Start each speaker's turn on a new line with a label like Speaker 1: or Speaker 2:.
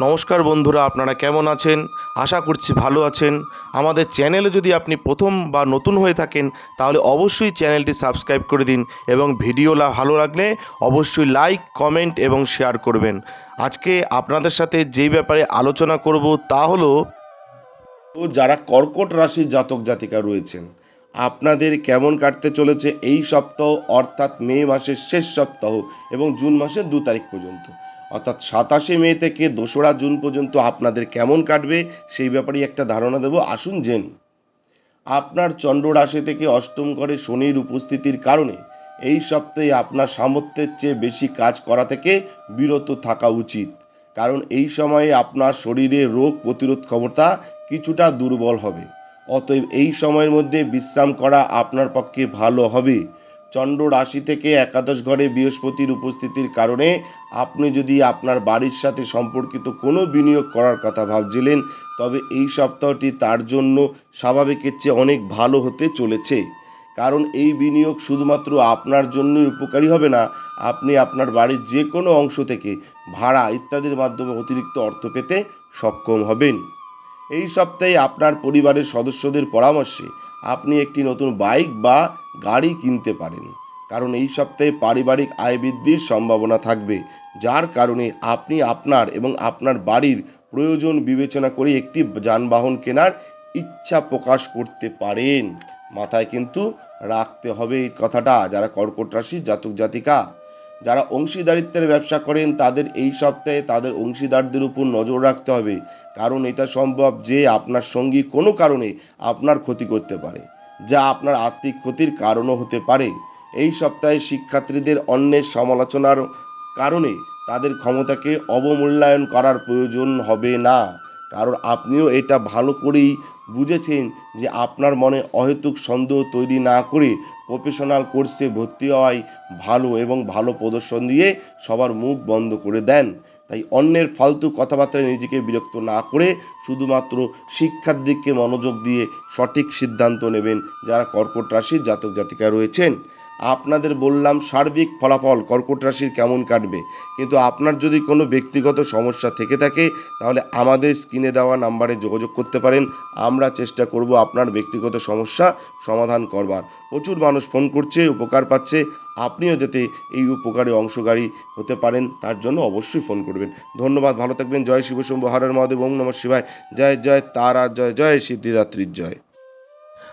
Speaker 1: নমস্কার বন্ধুরা, আপনারা কেমন আছেন? আশা করছি ভালো আছেন। আমাদের চ্যানেলে যদি আপনি প্রথম বা নতুন হয়ে থাকেন, তাহলে অবশ্যই চ্যানেলটি সাবস্ক্রাইব করে দিন এবং ভিডিওলা ভালো লাগলে অবশ্যই লাইক, কমেন্ট এবং শেয়ার করবেন। আজকে আপনাদের সাথে যেই ব্যাপারে আলোচনা করব তা হলো যারা কর্কট রাশির জাতক জাতিকা রয়েছেন, আপনাদের কেমন কাটতে চলেছে এই সপ্তাহ, অর্থাৎ মে মাসের শেষ সপ্তাহ এবং জুন মাসের দু তারিখ পর্যন্ত? অর্থাৎ সাতাশে মে থেকে দোসরা জুন পর্যন্ত আপনাদের কেমন কাটবে সেই ব্যাপারে একটা ধারণা দেবো। আসুন জেন আপনার চন্দ্র রাশি থেকে অষ্টম ঘরে শনির উপস্থিতির কারণে এই সপ্তাহে আপনার সামর্থ্যের চেয়ে বেশি কাজ করা থেকে বিরত থাকা উচিত। কারণ এই সময়ে আপনার শরীরে রোগ প্রতিরোধ ক্ষমতা কিছুটা দুর্বল হবে। অতএব এই সময়ের মধ্যে বিশ্রাম করা আপনার পক্ষে ভালো হবে। চন্দ্র রাশি থেকে একাদশ ঘরে বৃহস্পতির উপস্থিতির কারণে আপনি যদি আপনার বাড়ির সাথে সম্পর্কিত কোনো বিনিয়োগ করার কথা ভাবছিলেন, তবে এই সপ্তাহটি তার জন্য স্বাভাবিকের চেয়ে অনেক ভালো হতে চলেছে। কারণ এই বিনিয়োগ শুধুমাত্র আপনার জন্যই উপকারী হবে না, আপনি আপনার বাড়ির যে কোনো অংশ থেকে ভাড়া ইত্যাদির মাধ্যমে অতিরিক্ত অর্থ পেতে সক্ষম হবেন। এই সপ্তাহে আপনার পরিবারের সদস্যদের পরামর্শে আপনি একটি নতুন বাইক বা গাড়ি কিনতে পারেন। কারণ এই সপ্তাহে পারিবারিক আয় বৃদ্ধির সম্ভাবনা থাকবে, যার কারণে আপনি আপনার এবং আপনার বাড়ির প্রয়োজন বিবেচনা করে একটি যানবাহন কেনার ইচ্ছা প্রকাশ করতে পারেন। মাথায় কিন্তু রাখতে হবে এই কথাটা, যারা কর্কট রাশির জাতক জাতিকা যারা অংশীদারিত্বের ব্যবসা করেন, তাদের এই সপ্তাহে তাদের অংশীদারদের উপর নজর রাখতে হবে। কারণ এটা সম্ভব যে আপনার সঙ্গী কোনো কারণে আপনার ক্ষতি করতে পারে, যা আপনার আর্থিক ক্ষতির কারণও হতে পারে। এই সপ্তাহে শিক্ষার্থীদের অন্যের সমালোচনার কারণে তাদের ক্ষমতাকে অবমূল্যায়ন করার প্রয়োজন হবে না। কারণ আপনিও এটা ভালো করেই বুঝেছেন যে আপনার মনে অহেতুক সন্দেহ তৈরি না করে প্রফেশনাল কোর্সে ভর্তি হওয়াই ভালো এবং ভালো প্রদর্শন দিয়ে সবার মুখ বন্ধ করে দেন। তাই অন্যের ফালতু কথাবার্তায় নিজেকে বিরক্ত না করে শুধুমাত্র শিক্ষার দিকে মনোযোগ দিয়ে সঠিক সিদ্ধান্ত নেবেন যারা কর্কট রাশির জাতক জাতিকা রয়েছেন। আপনাদের বললাম সার্বিক ফলাফল কর্কট রাশির কেমন কাটবে। কিন্তু আপনার যদি কোনো ব্যক্তিগত সমস্যা থেকে থাকে, তাহলে আমাদের স্ক্রিনে দেওয়া নাম্বারে যোগাযোগ করতে পারেন। আমরা চেষ্টা করব আপনার ব্যক্তিগত সমস্যা সমাধান করবার। প্রচুর মানুষ ফোন করছে, উপকার পাচ্ছে। আপনিও যাতে এই উপকারে অংশকারী হতে পারেন, তার জন্য অবশ্যই ফোন করবেন। ধন্যবাদ, ভালো থাকবেন। জয় শিব শম্ভু হরের মহাদেব, ওম নমঃ শিবায়। জয় জয়, তারা, জয় জয়, সিদ্ধিদাত্রীর জয়।